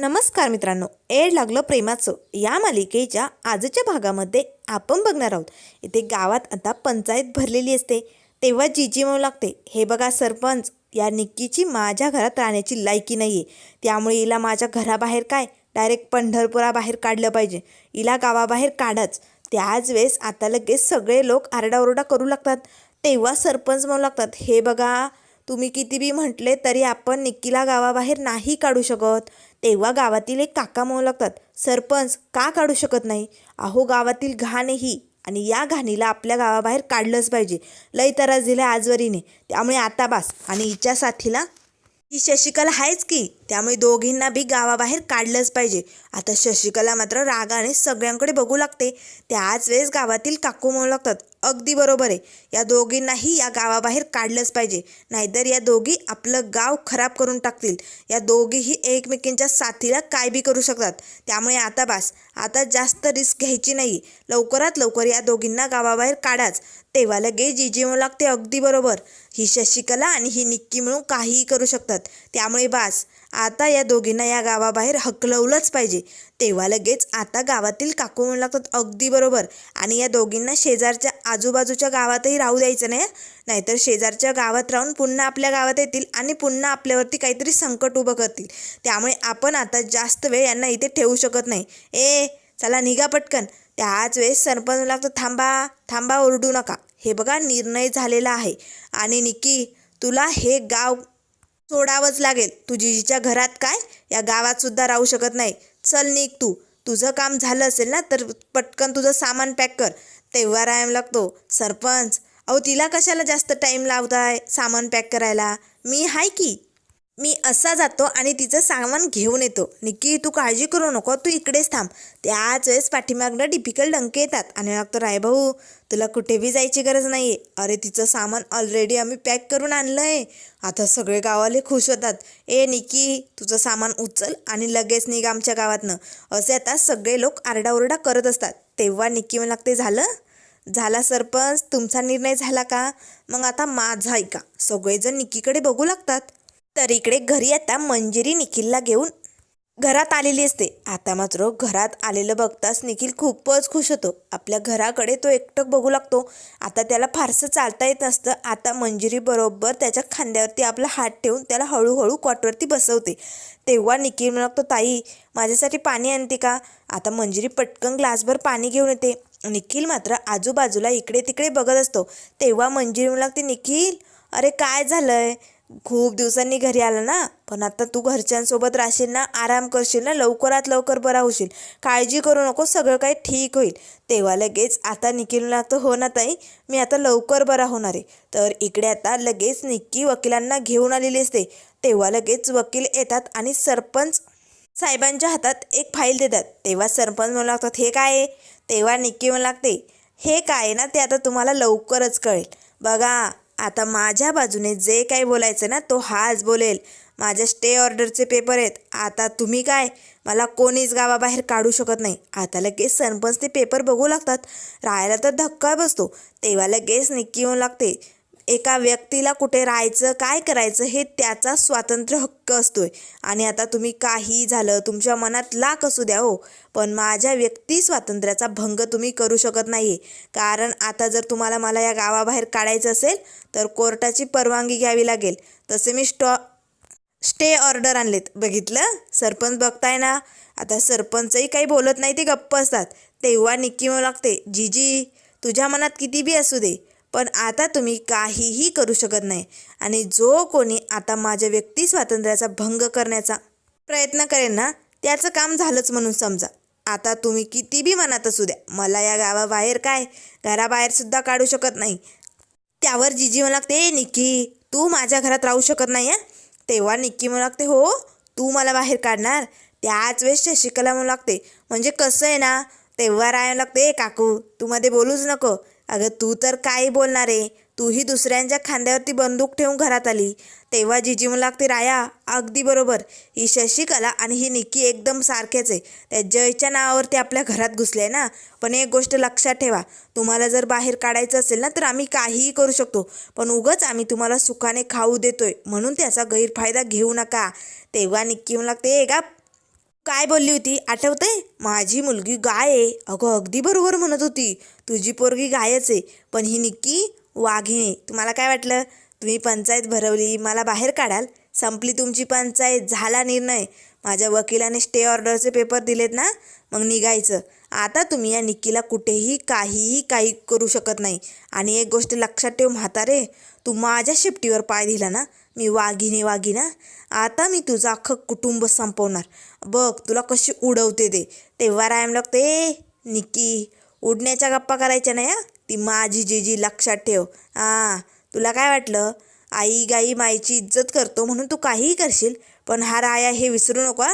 नमस्कार मित्रांनो एड लागलं प्रेमाचं. या मालिकेच्या आजच्या भागामध्ये आपण बघणार आहोत. इथे गावात आता पंचायत भरलेली असते. तेव्हा जीजी म्हणू लागते हे बघा सरपंच या निक्कीची माझ्या घरात राहण्याची लायकी नाही आहे त्यामुळे हिला माझ्या घराबाहेर काय? डायरेक्ट पंढरपुराबाहेर काढलं पाहिजे. हिला गावाबाहेर काढाच. त्याच वेळेस आता लगेच सगळे लोक आरडाओरडा करू लागतात. तेव्हा सरपंच म्हणू लागतात हे बघा तुम्ही किती बी म्हटले तरी आपण निक्कीला गावाबाहेर नाही काढू शकत. तेव्हा गावातील एक काका म्हणू लागतात सरपंच का काढू शकत नाही? अहो गावातील घाण ही आणि या घाणीला आपल्या गावाबाहेर काढलंच पाहिजे. लई त्रास दिला आजवरीने. त्यामुळे आता बास आणि हिच्या साथीला ही शशिकला आहेच की. त्यामुळे दोघींना बी गावाबाहेर काढलंच पाहिजे. आता शशिकला मात्र रागाने सगळ्यांकडे बघू लागते. त्याच वेळेस गावातील काकू म्हणू लागतात अगदी बरोबर आहे. या दोघींनाही या गावाबाहेर काढलंच पाहिजे. नाहीतर या दोघी आपलं गाव खराब करून टाकतील. या दोघीही एकमेकींच्या साथीला काय बी करू शकतात. त्यामुळे आता बास आता जास्त रिस्क घ्यायची नाही. लवकरात लवकर या दोघींना गावाबाहेर काढाच. तेव्हा लगे जी म्हणू लागते अगदी बरोबर. ही शशिकला आणि ही निक्की मिळून काहीही करू शकतात. त्यामुळे बास. आता या दोघींना या गावाबाहेर हकलवलंच पाहिजे. तेव्हा लगेच आता गावातील काकू म्हणू लागतात अगदी बरोबर. आणि या दोघींना शेजारच्या आजूबाजूच्या गावातही राहू द्यायचं नाही नाहीतर शेजारच्या गावात राहून पुन्हा आपल्या गावात येतील आणि पुन्हा आपल्यावरती काहीतरी संकट उभं करतील. त्यामुळे आपण आता जास्त वेळ यांना इथे ठेवू शकत नाही. ए चला निघा पटकन. त्याच वेळेस सरपंच लागतो थांबा थांबा ओरडू नका. हे बघा निर्णय झालेला आहे. आणि निकी तुला हे गाव सोडावंच लागेल. तू जिजीच्या घरात काय? या गावात सुद्धा राहू शकत नाही. चल निघ तू. तुझं काम झालं असेल ना तर पटकन तुझं सामान पॅक कर. तेव्हा राहायला लागतो. सरपंच अहो तिला कशाला जास्त टाईम लावताय सामान पॅक करायला? मी हाय की? मी असा जातो आणि तिचं सामान घेऊन येतो. निक्की तू काळजी करू नको तू इकडेच थांब. त्याच वेळेस पाठीमागनं डिफिकल्ट डंके येतात आणि लागतो राय भाऊ तुला कुठे बी जायची गरज नाही आहे अरे तिचं सामान ऑलरेडी आम्ही पॅक करून आणलं आहे आता सगळे गावाले खुश होतात. ए निक्की तुझं सामान उचल आणि लगेच निघ आमच्या गावातनं. असे आता सगळे लोक आरडाओरडा करत असतात. तेव्हा निक्की मला लागते झालं? झाला सरपंच? तुमचा निर्णय झाला का? मग आता माझा ऐका. सगळेजण निकीकडे बघू लागतात. तर इकडे घरी आता मंजिरी निखिलला घेऊन घरात आलेली असते. आता मात्र घरात आलेलं बघताच निखिल खूपच खुश होतो. आपल्या घराकडे तो एकटक बघू लागतो. आता त्याला फारसं चालता येत नसतं. आता मंजिरी बरोबर त्याच्या खांद्यावरती आपला हात ठेवून त्याला हळूहळू कॉटवरती बसवते. तेव्हा निखिल म्हणतो ताई माझ्यासाठी पाणी आणते का? आता मंजिरी पटकन ग्लासभर पाणी घेऊन येते. निखिल मात्र आजूबाजूला इकडे तिकडे बघत असतो. तेव्हा मंजिरी म्हणू लागते निखिल अरे काय झालंय? खूप दिवसांनी घरी आला ना पण आता तू घरच्यांसोबत राहशील ना आराम करशील ना लवकरात लवकर बरा होशील. काळजी करू नको सगळं काही ठीक होईल. तेव्हा लगेच आता निखिल तर हो ना ताई मी आता लवकर बरा होणार आहे. तर इकडे आता लगेच निक्की वकिलांना घेऊन आलेली असते. तेव्हा लगेच वकील येतात आणि सरपंच साहेबांच्या हातात एक फाईल देतात. तेव्हा सरपंच म्हणू लागतात हे काय आहे? तेव्हा निक्की म्हणू लागते हे काय आहे ना ते आता तुम्हाला लवकरच कळेल. बघा आता माझ्या बाजूने जे काही बोलायचं ना तो हाच बोलेल. माझ्या स्टे ऑर्डरचे पेपर आहेत. आता तुम्ही काय? मला कोणीच गावाबाहेर काढू शकत नाही. आता लगेच सरपंच ते पेपर बघू लागतात. राहायला तर धक्का बसतो. तेव्हा लगेच निक्की येऊन लागते. एका व्यक्तीला कुठे राहायचं काय करायचं हे त्याचा स्वातंत्र्य हक्क असतोय. आणि आता तुम्ही काही झालं तुमच्या मनात लाख असू द्या हो पण माझ्या व्यक्ती स्वातंत्र्याचा भंग तुम्ही करू शकत नाही कारण आता जर तुम्हाला मला या गावाबाहेर काढायचं असेल तर कोर्टाची परवानगी घ्यावी लागेल. तसे मी स्टॉ स्टे ऑर्डर आणलेत. बघितलं? सरपंच बघताय ना? आता सरपंचही काही बोलत नाही ते गप्प असतात. तेव्हा निक्की म्हणू लागते जीजी तुझ्या मनात किती बी असू दे. पण आता तुम्ही काहीही करू शकत नाही. आणि जो कोणी आता माझ्या व्यक्ती स्वातंत्र्याचा भंग करण्याचा प्रयत्न करेल ना त्याचं काम झालंच म्हणून समजा. आता तुम्ही किती बी मनात असू द्या मला या गावाबाहेर काय घराबाहेरसुद्धा काढू शकत नाही. त्यावर जिजी मला लागते निक्की तू माझ्या घरात राहू शकत नाही आहे तेव्हा निक्की म्हणू लागते हो तू मला बाहेर काढणार. त्याच वेळेस शशिकला म्हणू लागते म्हणजे कसं आहे ना? तेव्हा राहायला लागते काकू तू मध्ये बोलूच नको. अगं तू तर काय बोलणार आहे. तूही दुसऱ्यांच्या खांद्यावरती बंदूक ठेवून घरात आली. तेव्हा जिजी म्हणू लागते राया अगदी बरोबर. ही शशिकला आणि ही निक्की एकदम सारखेच आहे. त्या जयच्या नावावरती आपल्या घरात घुसले ना. पण एक गोष्ट लक्षात ठेवा. तुम्हाला जर बाहेर काढायचं असेल ना तर आम्ही काहीही करू शकतो. पण उगच आम्ही तुम्हाला सुखाने खाऊ देतोय. म्हणून त्याचा गैरफायदा घेऊ नका. तेव्हा निक्की म्हणू लागते ए गा काय बोलली होती? आठवतंय? माझी मुलगी गाय आहे. अगं अगदी बरोबर म्हणत होती. तुझी पोरगी गायच आहे. पण ही निक्की वाघिणी तुम्हाला काय वाटलं? तुम्ही पंचायत भरवली मला बाहेर काढाल. संपली तुमची पंचायत झाला निर्णय. माझ्या वकिलाने स्टे ऑर्डरचे पेपर दिलेत ना? मग निघायचं. आता तुम्ही या निक्कीला कुठेही काहीही काही करू शकत नाही. आणि एक गोष्ट लक्षात ठेव म्हातारे तू माझ्या शेपटीवर पाय दिला ना मी वाघिणी वाघिना आता मी तुझं अख्खं कुटुंब संपवणार. बघ तुला कशी उडवते ते. तेव्हा रायम लागते निक्की उडण्याच्या गप्पा करायच्या नाही हा? ती माझी जीजी लक्षात ठेव. हां तुला काय वाटलं? आई गाई माईची इज्जत करतो म्हणून तू काहीही करशील पण हा राया हे विसरू नको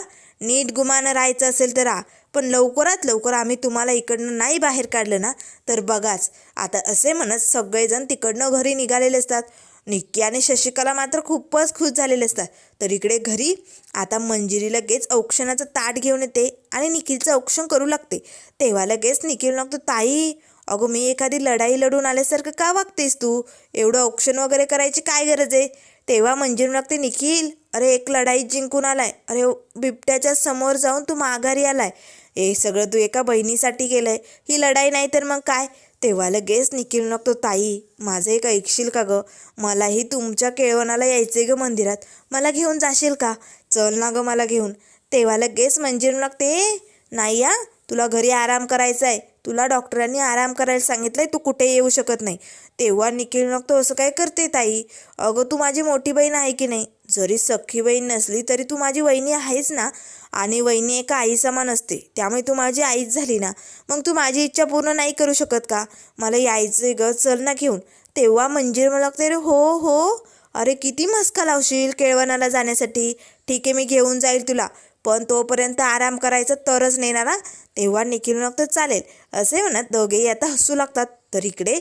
नीट गुमानं राहायचं असेल तर पण लवकरात लवकर आम्ही तुम्हाला इकडनं नाही बाहेर काढलं ना तर बघाच. आता असे म्हणत सगळेजण तिकडनं घरी निघालेले असतात. निक्की आणि शशिकला मात्र खूपच खुश झालेले असतात. तर इकडे घरी आता मंजिरी लगेच औक्षणाचं ताट घेऊन येते आणि निखिलचं औक्षण करू लागते. तेव्हा लगेच निखिल लागतो ताई अगं मी एखादी लढाई लढून आल्यासारखं का वागतेस तू? एवढं औक्षण वगैरे करायची काय गरज आहे? तेव्हा मंजिरी लागते निखिल अरे एक लढाई जिंकून आलाय. अरे बिबट्याच्या समोर जाऊन तू माघारी आलाय. हे सगळं तू एका बहिणीसाठी केलंय. ही लढाई नाही तर मग काय? तेव्हा लगेच निखिल लागतो ताई माझं एक ऐकशील का गं? मलाही तुमच्या केळवणाला यायचे ग मंदिरात. मला घेऊन जाशील का? चल ना गं मला घेऊन. तेव्हा लगेच मंजिर लागते नाही या तुला घरी आराम करायचा आहे तुला डॉक्टरांनी आराम करायला सांगितलं आहे तू कुठे येऊ शकत नाही. तेव्हा निखिल लागतो असं काय करते ताई? अगं तू माझी मोठी बहीण आहे की नाही? जरी सख्खी बहीण नसली तरी तू माझी वहिनी आहेस ना? आणि वहिनी एका आई समान असते त्यामुळे तू माझी आईच झाली ना? मग तू माझी इच्छा पूर्ण नाही करू शकत का? मला यायचं ग चल ना घेऊन. तेव्हा मंजिर मला ते रे हो हो. अरे किती मस्का लावशील केळवणाला जाण्यासाठी? ठीक आहे मी घेऊन जाईल तुला. पण तोपर्यंत आराम करायचा तरच नेणार ना तेव्हा निखिल लागतं चालेल असे म्हणत दोघेही आता हसू लागतात. तर इकडे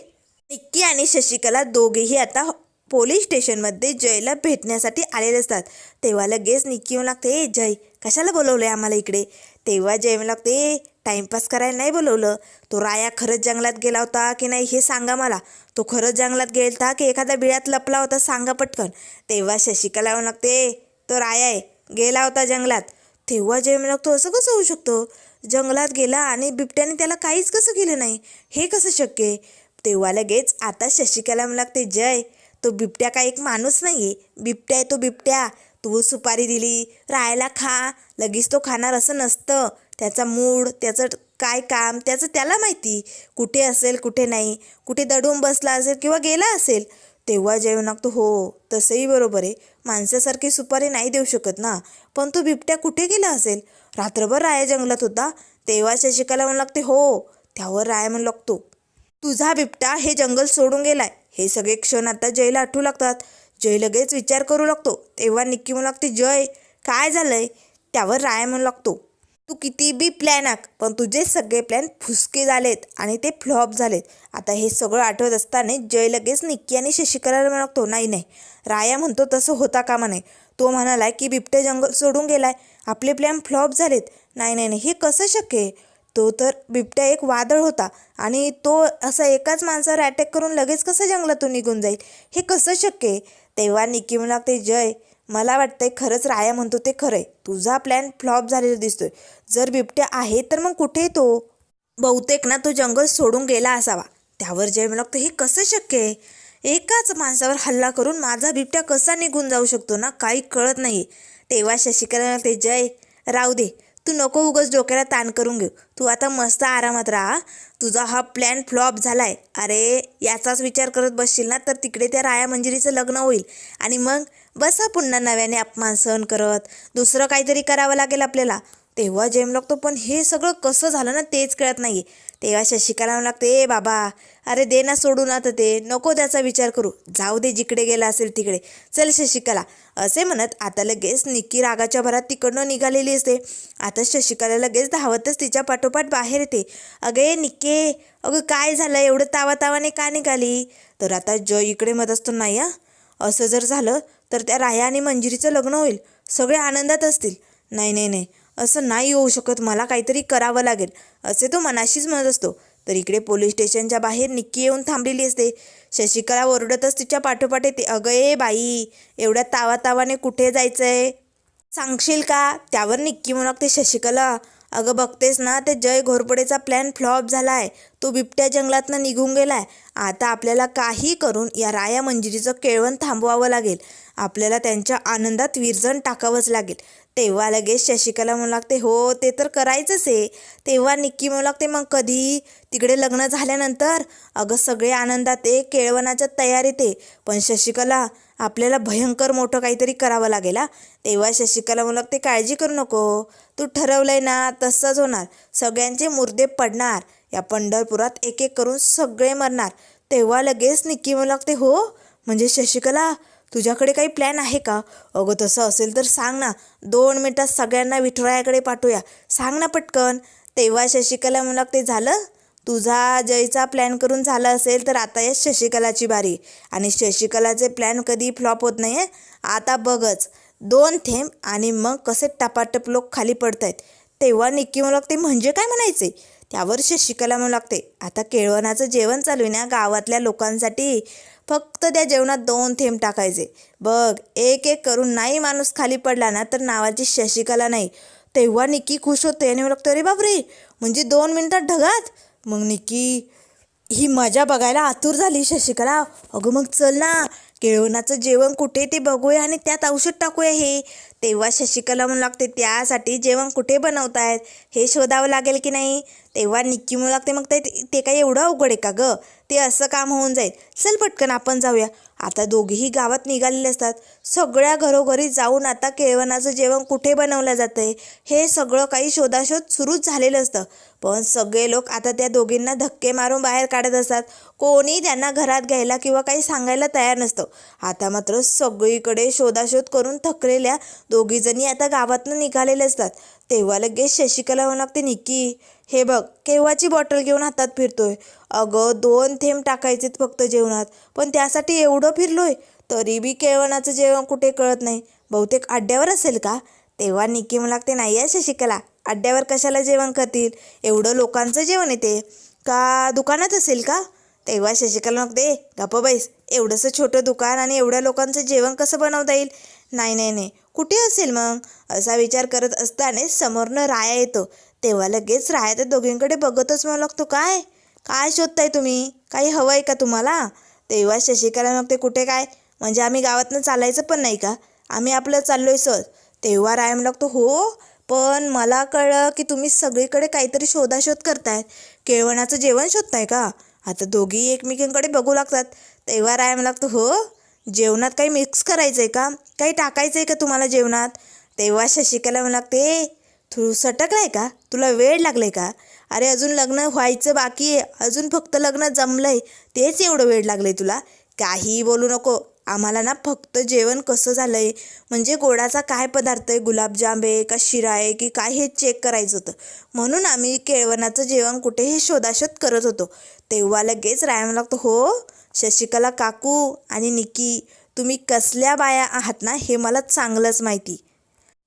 निक्की आणि शशिकला दोघेही आता पोलीस स्टेशनमध्ये जयला भेटण्यासाठी आलेले असतात. तेव्हा लगेच निक्की येऊ लागते ए जय कशाला बोलवलं आहे आम्हाला इकडे? तेव्हा जय म्हणू लागते "ए, टाईमपास करायला नाही बोलवलं. तो राया खरंच जंगलात गेला होता की नाही हे सांगा मला. तो खरंच जंगलात गेलता की एखाद्या बिळ्यात लपला होता सांगा पटकन. तेव्हा शशिकला म्हणू लागते तो राया आहे गेला होता जंगलात. तेव्हा जय तो लागतो असं कसं होऊ शकतो? जंगलात गेला आणि बिबट्याने त्याला काहीच कसं केलं नाही? हे कसं शक्य आहे? तेव्हा लगेच आता शशिकला म्हणू लागते जय तो बिबट्या काय एक माणूस नाही आहे बिबट्या आहे तो बिबट्या. तू सुपारी दिली राहायला खा. लगेच तो खाणार असं नसतं. त्याचा मूड त्याचं काय काम त्याचं त्याला माहिती. कुठे असेल कुठे नाही. कुठे दडून बसला असेल किंवा गेला असेल तेव्हा जेवण लागतो. हो तसंही बरोबर आहे. माणसासारखी सुपारी नाही देऊ शकत ना. पण तो बिबट्या कुठे गेला असेल? रात्रभर राया जंगलात होता. तेव्हा शशिकाला म्हणू लागते हो त्यावर राया म्हणू लागतो. तुझा बिबटा हे जंगल सोडून गेलाय. हे सगळे क्षण आता जयला आठवू लागतात. जय लगेच विचार करू लागतो. तेव्हा निक्की म्हणू लागते जय काय झालंय? त्यावर राया म्हणू लागतो. तू किती बी प्लॅन आख पण तुझे सगळे प्लॅन फुसके झालेत आणि ते फ्लॉप झालेत. आता हे सगळं आठवत असताना जय लगेच निक्की आणि शशिकलाला म्हणतो नाही नाही राया म्हणतो तसं होता कामा नाही तो म्हणाला की बिबटे जंगल सोडून गेलाय आपले प्लॅन फ्लॉप झालेत. नाही नाही नाही हे कसं शक्य आहे? तो तर बिबट्या एक वादळ होता आणि तो असा एकाच माणसावर अटॅक करून लगेच कसं जंगलातून निघून जाईल? हे कसं शक्य आहे? तेव्हा निकी म्हणू लागते जय मला वाटतंय खरंच राया म्हणतो ते खरंय. तुझा प्लॅन फ्लॉप झालेला दिसतोय. जर बिबट्या आहे तर मग कुठे तो? बहुतेक ना तो जंगल सोडून गेला असावा. त्यावर जय म्हणू हे कसं शक्य आहे? एकाच माणसावर हल्ला करून माझा बिबट्या कसा निघून जाऊ शकतो ना? काही कळत नाही तेव्हा शशिकला ते जय राहू दे. तू नको उगाच डोक्याला ताण करून घेऊ. तू आता मस्त आरामात राहा. तुझा हा प्लॅन फ्लॉप झालाय. अरे याचाच विचार करत बसशील ना तर तिकडे त्या राया मंजिरीचं लग्न होईल. आणि मग बसा पुन्हा नव्याने अपमान सहन करत. दुसरं काहीतरी करावं लागेल आपल्याला. तेव्हा जेम लागतो पण हे सगळं कसं झालं ना तेच कळत नाही तेव्हा शशिकाला लागते ए बाबा अरे दे ना सोडून आता ते नको त्याचा विचार करू. जाऊ दे जिकडे गेला असेल तिकडे. चल शशिकाला. असे म्हणत आता लगेच निक्की रागाच्या भरात तिकडनं निघालेली असते. आता शशिकाला लगेच धावतच तिच्या पाठोपाठ बाहेर येते. अगे निक्के अगं काय झालं? एवढं तावा तावाने का निघाली? तर आता ज इकडे मत असतो नाही हा असं जर झालं तर त्या राया आणि मंजिरीचं लग्न होईल. सगळे आनंदात असतील. नाही नाही नाही. असं नाही होऊ शकत मला काहीतरी करावं लागेल असे तो मनाशीच म्हणत असतो. तर इकडे पोलीस स्टेशनच्या बाहेर निक्की येऊन थांबलेली असते. शशिकला ओरडतच तिच्या पाठोपाठ येते अगं ए बाई एवढ्या तावा तावाने कुठे जायचंय? सांगशील का? त्यावर निक्की म्हणून ते शशिकला अगं बघतेस ना ते जय घोरपडेचा प्लॅन फ्लॉप झाला आहे तो बिबट्या जंगलातनं निघून गेलाय. आता आपल्याला काही करून या राया मंजिरीचं केळवण थांबवावं लागेल. आपल्याला त्यांच्या आनंदात विरजण टाकावंच लागेल. तेव्हा लगेच शशिकला म्हणू लागते हो ते तर करायचंच आहे. तेव्हा निक्की म्हणू लागते मग कधी? तिकडे लग्न झाल्यानंतर? अगं सगळे आनंदात आहे केळवणाच्या तयारीत आहे. पण शशिकला आपल्याला भयंकर मोठं काहीतरी करावं लागेल हा. तेव्हा शशिकला म्हणू लागते काळजी करू नको. तू ठरवलंय ना तसंच होणार. सगळ्यांचे मुर्दे पडणार. या पंढरपुरात एक एक करून सगळे मरणार. तेव्हा लगेच निक्की म्हणू लागते हो म्हणजे शशिकला तुझ्याकडे काही प्लॅन आहे का? अगं तसं असेल तर सांग ना. दोन मिनटात सगळ्यांना विठुरायाकडे पाठवूया. सांग ना पटकन. तेव्हा शशिकला म्हणू लागते झालं? तुझा जयचा प्लॅन करून झाला असेल तर आता या शशिकलाची बारी. आणि शशिकलाचे प्लॅन कधी फ्लॉप होत नाही आहे आता बघच. दोन थेंब आणि मग कसे टपाटप लोक खाली पडत आहेत तेव्हा निक्की म्हणू लागते म्हणजे काय म्हणायचे? त्यावर शशिकला म्हणू लागते आता केळवणाचं जेवण चालू आहे ना गावातल्या लोकांसाठी. फक्त त्या जेवणात दोन थेंब टाकायचे. बघ एक एक करून नाही माणूस खाली पडला ना तर नावाची शशिकला नाही. तेव्हा निक्की खुश होते आणि म्हणू लागते अरे बापरे! म्हणजे दोन मिनटात ढगात? मग निक्की ही मजा बघायला आतुर झाली शशिकला. अगं मग चल ना केळवणाचं जेवण कुठे ते बघूया आणि त्यात औषध टाकूया हे. तेव्हा शशिकला म्हणू लागते त्यासाठी जेवण कुठे बनवतायत? हे शोधावं लागेल की नाही? तेव्हा निक्की म्हणू लागते मग ते ते काही एवढं अवघड आहे का गं? ते असं काम होऊन जाईल. चल पटकन आपण जाऊया. आता दोघेही गावात निघालेले असतात. सगळ्या घरोघरी जाऊन आता केळवणाचं जेवण कुठे बनवलं जातं आहे हे सगळं काही शोधाशोध सुरूच झालेलं असतं. पण सगळे लोक आता त्या दोघींना धक्के मारून बाहेर काढत असतात. कोणी त्यांना घरात घ्यायला किंवा काही सांगायला तयार नसतं. आता मात्र सगळीकडे शोधाशोध करून थकलेल्या दोघीजणी आता गावातनं निघालेले असतात. तेव्हा लगेच शशिकला होऊ लागते निक्की हे बघ केव्हाची बॉटल घेऊन हातात फिरतोय? अगं दोन थेंब टाकायचेत फक्त जेवणात पण त्यासाठी एवढं फिरलोय तरी बी केळवणाचं जेवण कुठे कळत नाही. बहुतेक अड्ड्यावर असेल का? तेव्हा निक्की म्हणू लागते नाही आहे शशिकला. अड्ड्यावर कशाला जेवण करतील? एवढं लोकांचं जेवण येते. का दुकानात असेल का? तेव्हा शशिकला म्हणते गप्प बैस. एवढंसं छोटं दुकान आणि एवढ्या लोकांचं जेवण कसं बनवता येईल? नाही नाही नाही. कुठे असेल मग? असा विचार करत असताना समोरनं राया येतो. तेव्हा लगेच राया त्या दोघींकडे बघतच म्हणू लागतो काय? काय शोधताय तुम्ही? काही हवं आहे का तुम्हाला? तेव्हा शशिकला मग ते कुठे काय? म्हणजे आम्ही गावातनं चालायचं पण नाही का? आम्ही आपलं चाललो आहे सर तेव्हा राय लागतो हो? पण मला कळलं की तुम्ही सगळीकडे काहीतरी शोधाशोध करतायत केळवणाचं जेवण शोधताय का? आता दोघी एकमेकींकडे बघू लागतात. तेव्हा राय लागतो हो? जेवणात काही मिक्स करायचं आहे का? काही टाकायचं आहे का तुम्हाला जेवणात? तेव्हा शशिकला म्हणू लागते तू सटकलाय का? तुला वेळ लागलाय का? अरे अजून लग्न व्हायचं बाकी आहे. अजून फक्त लग्न जमलंय. तेच एवढं वेळ लागलंय तुला. काही बोलू नको. आम्हाला ना फक्त जेवण कसं झालं आहे म्हणजे गोडाचा काय पदार्थ आहे? गुलाबजाम आहे का शिरा आहे की काय हे चेक करायचं होतं. म्हणून आम्ही केळवणाचं जेवण कुठे हे शोधाशोध करत होतो. तेव्हा लगेच रायम लागतो हो शशिकला काकू आणि निकी तुम्ही कसल्या बाया आहात ना हे मला चांगलंच माहिती.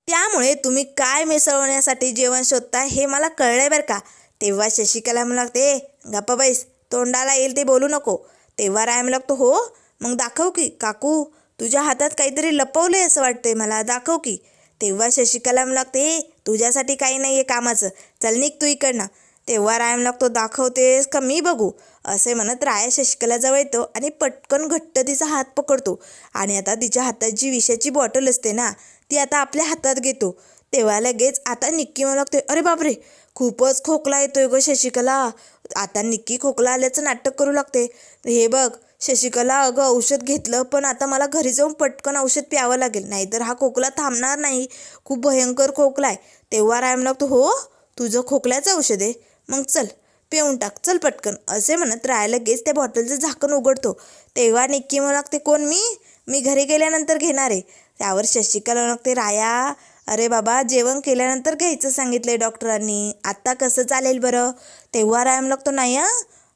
त्यामुळे तुम्ही काय मिसळवण्यासाठी जेवण शोधता हे मला कळलंय बरं का? तेव्हा शशिकला म्हणू लागते गप्पा बैस तोंडाला येईल ते बोलू नको. तेव्हा राय म्हणू लागतो हो मग दाखव की काकू तुझ्या हातात काहीतरी लपवलंय असं वाटतंय मला. दाखव की. तेव्हा शशिकला म्हणू लागते तुझ्यासाठी काही नाही आहे कामाचं. चल निघ तू इकडनं तेव्हा रायम लागतो दाखवतेस का मी बघू? असे म्हणत राया शशिकलाजवळ येतो आणि पटकन घट्ट तिचा हात पकडतो. आणि आता तिच्या हातात जी विषाची बॉटल असते ना ती आता आपल्या हातात घेतो. तेव्हा लगेच आता निक्की म्हणू लागते अरे बापरे खूपच खोकला येतोय ग शशिकला. आता निक्की खोकला आल्याचं नाटक करू लागते. हे बघ शशिकला अगं औषध घेतलं पण आता मला घरी जाऊन पटकन औषध प्यावं लागेल. नाहीतर हा खोकला थांबणार नाही. खूप भयंकर खोकला आहे. तेव्हा रायम लागतो हो तुझं खोकल्याचं औषध आहे. मग चल पिऊन टाक. चल पटकन. असे म्हणत राय लगेच त्या बॉटलचं झाकण उघडतो. तेव्हा निक्की म्हणू लागते कोण मी? मी घरी गेल्यानंतर घेणार आहे. त्यावर शशिकला लागते राया अरे बाबा जेवण केल्यानंतर घ्यायचं सांगितलं आहे डॉक्टरांनी. आत्ता कसं चालेल बरं? तेव्हा रायम लागतो नाही हां.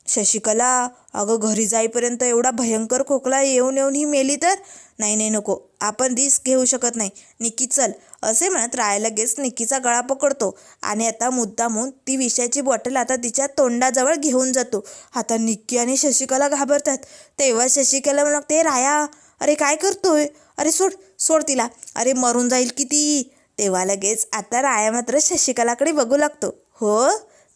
शशिकला अगं घरी जाईपर्यंत एवढा भयंकर खोकला येऊन येऊन ही मेली तर? नाही नाही नको. आपण रिस्क घेऊ शकत नाही. निक्की चल. असे म्हणत राय लगेच निक्कीचा गळा पकडतो आणि आता मुद्दामून ती विषाची बॉटल आता तिच्या तोंडाजवळ घेऊन जातो. आता निक्की आणि शशिकला घाबरतात. तेव्हा शशिकला म्हणते राया अरे काय करतोय? अरे सोड सोड तिला. अरे मरून जाईल किती तेव्हा लगेच आता राया मात्र शशिकलाकडे बघू लागतो. हो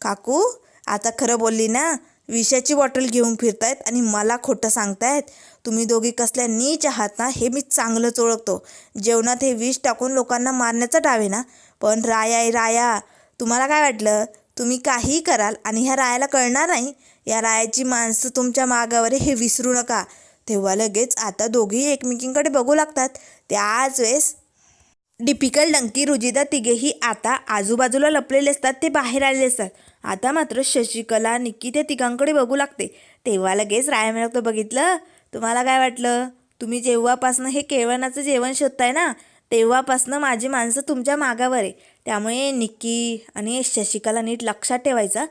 काकू आता खरं बोलली ना? विषाची बॉटल घेऊन फिरतायत आणि मला खोटं सांगतायत? तुम्ही दोघी कसल्या नीच आहात ना हे मी चांगलंच ओळखतो. जेवणात हे विष टाकून लोकांना मारण्याचा डाव आहे ना? पण राया आहे राया तुम्हाला काय वाटलं? तुम्ही काहीही कराल आणि ह्या रायाला कळणार नाही? या रायाची माणसं तुमच्या मागावर हे विसरू नका. तेव्हा लगेच आता दोघी एकमेकींकडे बघू लागतात. त्याच वेळेस डिपिकल डंकी रुजिदा तिघेही आता आजूबाजूला लपलेले असतात ते बाहेर आलेले असतात. आता मात्र शशिकला निक्की त्या तिघांकडे बघू लागते. तेव्हा लगेच राया मिळतो बघितलं. तुम्हाला काय वाटलं? तुम्ही जेव्हापासनं हे केळवणाचं जेवण शोधताय ना तेव्हापासनं माझी माणसं तुमच्या मागावर आहे. त्यामुळे निक्की आणि शशिकला नीट लक्षात ठेवायचा.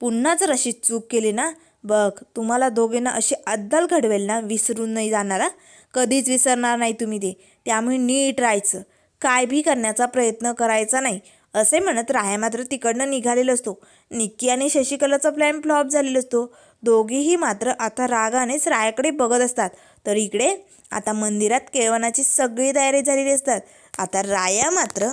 पुन्हा जर अशी चूक केली ना बघ तुम्हाला दोघींना अशी अद्दल घडवेल ना विसरून नाही जाणारा कधीच विसरणार नाही तुम्ही ते. त्यामुळे नीट राहायचं. काय बी करण्याचा प्रयत्न करायचा नाही. असे म्हणत राया मात्र तिकडनं निघालेला असतो. निक्की आणि शशिकलाचा प्लॅन फ्लॉप झालेला असतो. दोघीही मात्र आता रागानेच रायाकडे बघत असतात. तर इकडे आता मंदिरात केळवणाची सगळी तयारी झालेली असतात. आता राया मात्र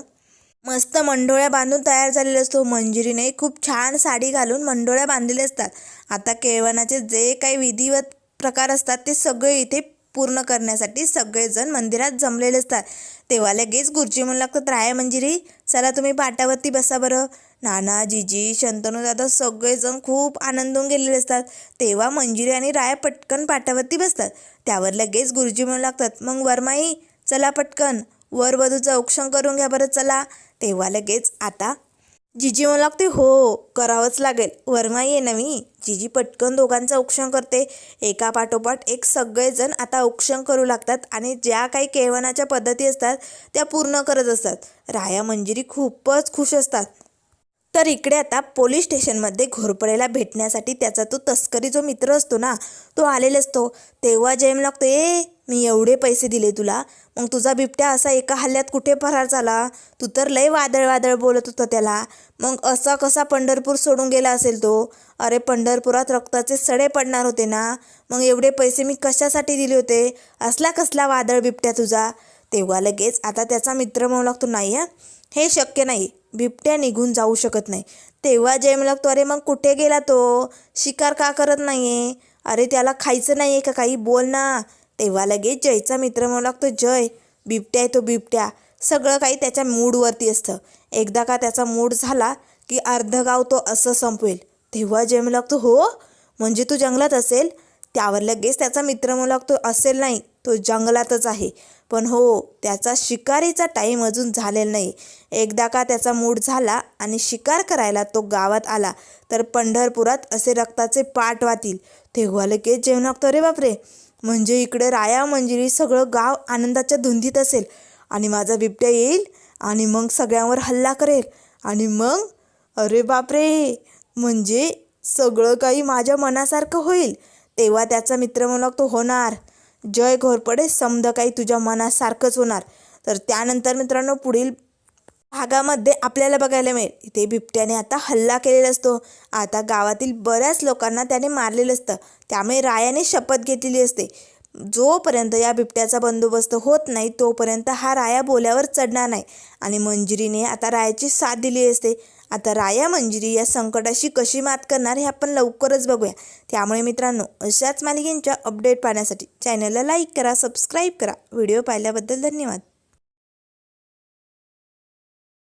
मस्त मंडोळ्या बांधून तयार झालेला असतो. मंजिरीने खूप छान साडी घालून मंडोळ्या बांधलेल्या असतात. आता केळवणाचे जे काही विधिवत प्रकार असतात ते सगळे इथे पूर्ण करण्यासाठी सगळेजण मंदिरात जमलेले असतात. तेव्हा लगेच गुरुजी म्हणू लागतात राय म्हणजे मंजिरी चला तुम्ही पाटावरती बसा बरं. नाना जिजी शंतनू दादा सगळेजण खूप आनंदून गेलेले असतात. तेव्हा मंजिरी आणि राय पटकन पाटावरती बसतात. त्यावर लगेच गुरुजी म्हणू लागतात मग वरमाई चला पटकन. वरवधूचं औक्षण करून घ्या बरं चला. तेव्हा लगेच आता जिजी म्हणू लागते हो करावंच लागेल. वर्मा ये ना मी. जिजी पटकन दोघांचं औक्षण करते. एका पाठोपाठ एक सगळेजण आता औक्षण करू लागतात आणि ज्या काही केवणाच्या पद्धती असतात त्या पूर्ण करत असतात. राया मंजिरी खूपच खुश असतात. तर इकडे आता पोलीस स्टेशनमध्ये घोरपडेला भेटण्यासाठी त्याचा तो तस्करी जो मित्र असतो ना तो आलेला असतो. तेव्हा जयम लागतो ए मी एवढे पैसे दिले तुला. मग तुझा बिबट्या असा एका हल्ल्यात कुठे फरार झाला? तू तर लय वादळ वादळ बोलत होता त्याला. मग असा कसा पंढरपूर सोडून गेला असेल तो? अरे पंढरपुरात रक्ताचे सडे पडणार होते ना? मग एवढे पैसे मी कशासाठी दिले होते? असला कसला वादळ बिबट्या तुझा. तेव्हा लगेच आता त्याचा मित्र म्हणू लागतो नाही हं, हे शक्य नाही. बिबट्या निघून जाऊ शकत नाही. तेव्हा जय लागतो अरे मग कुठे गेला तो? शिकार का करत नाही अरे त्याला खायचं नाही आहे का काही? बोल ना. तेव्हा लगेच जयचा मित्र म्हणू लागतो जय बिबट्या आहे तो बिबट्या. सगळं काही त्याच्या मूडवरती असतं. एकदा का त्याचा मूड झाला की अर्ध गाव तो असं संपवेल. तेव्हा जय म्हणू लागतो हो म्हणजे तू जंगलात असेल? त्यावर लगेच त्याचा मित्र म्हणू लागतो असेल नाही तो जंगलातच आहे. पण हो त्याचा शिकारीचा टाईम अजून झालेला नाही. एकदा का त्याचा मूड झाला आणि शिकार करायला तो गावात आला तर पंढरपुरात असे रक्ताचे पाठ वातील तेव्हा लगेच जेवण लागतो रे बापरे म्हणजे इकडे राया मंजिरी सगळं गाव आनंदाच्या धुंदीत असेल. आणि माझा बिबट्या येईल आणि मग सगळ्यांवर हल्ला करेल. आणि मग अरे बापरे म्हणजे सगळं काही माझ्या मनासारखं होईल. तेव्हा त्याचा मित्र म्हणू तो होणार. जय घोरपडे समद काही तुझ्या मनासारखंच होणार. तर त्यानंतर मित्रांनो पुढील भागामध्ये आपल्याला बघायला मिळेल. इथे बिबट्याने आता हल्ला केलेला असतो. आता गावातील बऱ्याच लोकांना त्याने मारलेलं असतं. त्यामुळे रायाने शपथ घेतलेली असते. जोपर्यंत या बिबट्याचा बंदोबस्त होत नाही तोपर्यंत हा राया बोल्यावर चढणार नाही. आणि मंजिरीने आता रायाची साथ दिली असते. आता राया मंजिरी या संकटाशी कशी मात करणार हे आपण लवकरच बघूया. त्यामुळे मित्रांनो अशाच मालिकेंच्या अपडेट पाहण्यासाठी चॅनलला लाईक करा सबस्क्राईब करा. व्हिडिओ पाहिल्याबद्दल धन्यवाद.